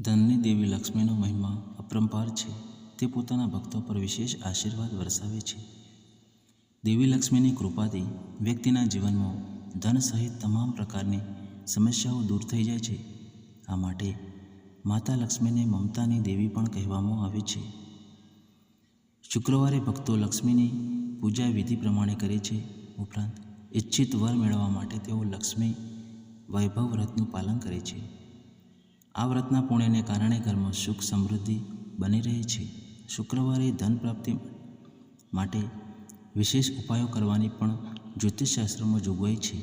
ધનની દેવી લક્ષ્મીનો મહિમા અપરંપાર છે. તે પોતાના ભક્તો પર વિશેષ આશીર્વાદ વરસાવે છે. દેવી લક્ષ્મીની કૃપાથી વ્યક્તિના જીવનમાં ધન સહિત તમામ પ્રકારની સમસ્યાઓ દૂર થઈ જાય છે. આ માટે માતા લક્ષ્મીને મમતાની દેવી પણ કહેવામાં આવે છે. શુક્રવારે ભક્તો લક્ષ્મીની પૂજા વિધિ પ્રમાણે કરે છે. ઉપરાંત ઈચ્છિત વર મેળવવા માટે તેઓ લક્ષ્મી વૈભવ વ્રતનું પાલન કરે છે. આ વ્રતના પુણ્યને કારણે ઘરમાં સુખ સમૃદ્ધિ બની રહે છે. શુક્રવારે ધન પ્રાપ્તિ માટે વિશેષ ઉપાયો કરવાની પણ જ્યોતિષશાસ્ત્રમાં જોગવાઈ છે.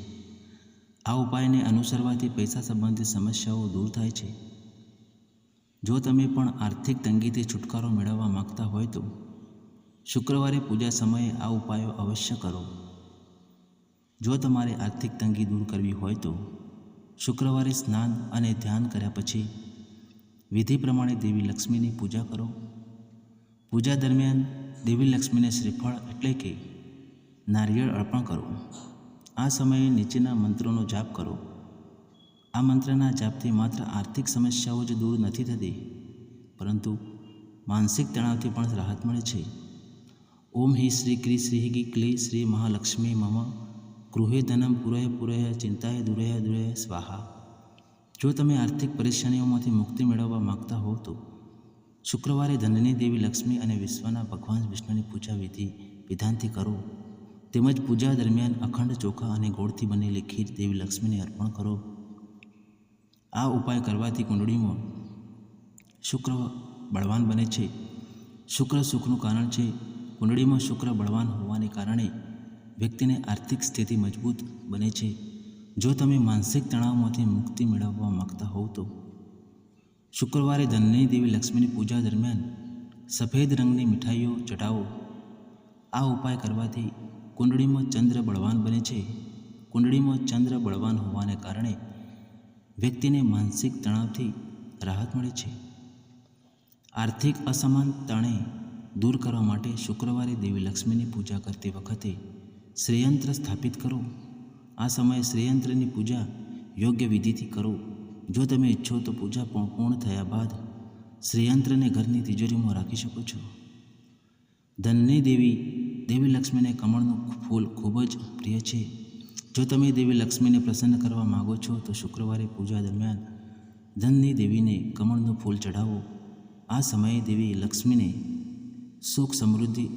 આ ઉપાયને અનુસરવાથી પૈસા સંબંધિત સમસ્યાઓ દૂર થાય છે. જો તમે પણ આર્થિક તંગીથી છુટકારો મેળવવા માગતા હોય તો શુક્રવારે પૂજા સમયે આ ઉપાયો અવશ્ય કરો. જો તમારે આર્થિક તંગી દૂર કરવી હોય તો શુક્રવારે સ્નાન અને ધ્યાન કર્યા પછી વિધિ પ્રમાણે દેવી લક્ષ્મીની પૂજા કરો. પૂજા દરમિયાન દેવી લક્ષ્મીને શ્રીફળ એટલે કે નારિયેળ અર્પણ કરો. આ સમયે નીચેના મંત્રોનો જાપ કરો. આ મંત્રના જાપથી માત્ર આર્થિક સમસ્યાઓ જ દૂર નથી થતી, પરંતુ માનસિક તણાવથી પણ રાહત મળે છે. ઓમ હિ શ્રી ક્રી શ્રી ગી ક્લી શ્રી મહાલક્ષ્મી મમ ગૃહે ધનમ પુરય પુરય, ચિંતાએ દુરય દુરય, સ્વાહા. જો તમે આર્થિક પરેશાનીઓમાંથી મુક્તિ મેળવવા માગતા હો તો શુક્રવારે ધનની દેવી લક્ષ્મી અને વિશ્વના ભગવાન વિષ્ણુની પૂજા વિધિ વિધાનથી કરો. તેમજ પૂજા દરમિયાન અખંડ ચોખા અને ગોળથી બનેલી ખીર દેવી લક્ષ્મીને અર્પણ કરો. આ ઉપાય કરવાથી કુંડળીમાં શુક્ર બળવાન બને છે. શુક્ર સુખનું કારણ છે. કુંડળીમાં શુક્ર બળવાન હોવાને કારણે વ્યક્તિને આર્થિક સ્થિતિ મજબૂત બને છે. જો તમે માનસિક તણાવમાંથી મુક્તિ મેળવવા માગતા હોવ તો શુક્રવારે ધનની દેવી લક્ષ્મીની પૂજા દરમિયાન સફેદ રંગની મીઠાઈઓ ચટાવો આ ઉપાય કરવાથી કુંડળીમાં ચંદ્ર બળવાન બને છે. કુંડળીમાં ચંદ્ર બળવાન હોવાને કારણે વ્યક્તિને માનસિક તણાવથી રાહત મળે છે. આર્થિક અસમાનતાને દૂર કરવા માટે શુક્રવારે દેવી લક્ષ્મીની પૂજા કરતી વખતે શ્રેયંત્ર સ્થાપિત કરો. આ સમયે શ્રેયંત્રની પૂજા યોગ્ય વિધિથી કરો. જો તમે ઈચ્છો તો પૂજા પૂર્ણ થયા બાદ શ્રેયંત્રને ઘરની તિજોરીમાં રાખી શકો છો. ધનની દેવી દેવી લક્ષ્મીને કમળનું ફૂલ ખૂબ જ પ્રિય છે. જો તમે દેવી લક્ષ્મીને પ્રસન્ન કરવા માગો છો તો શુક્રવારે પૂજા દરમિયાન ધનની દેવીને કમળનું ફૂલ ચઢાવો. આ સમયે દેવી લક્ષ્મીને સુખ સમૃદ્ધિ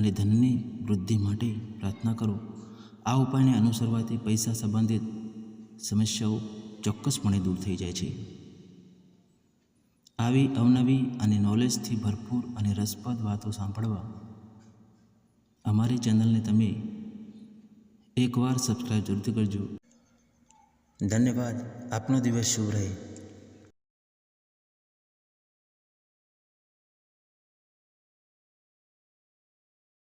અને ધનની વૃદ્ધિ માટે પ્રાર્થના કરો. આ ઉપાયને અનુસરવાથી પૈસા સંબંધિત સમસ્યાઓ ચોક્કસપણે દૂર થઈ જાય છે. આવી અવનવી અને નોલેજથી ભરપૂર અને રસપ્રદ વાતો સાંભળવા અમારી ચેનલને તમે એકવાર સબસ્ક્રાઈબ જરૂરથી કરજો. ધન્યવાદ. આપનો દિવસ શુભ રહે.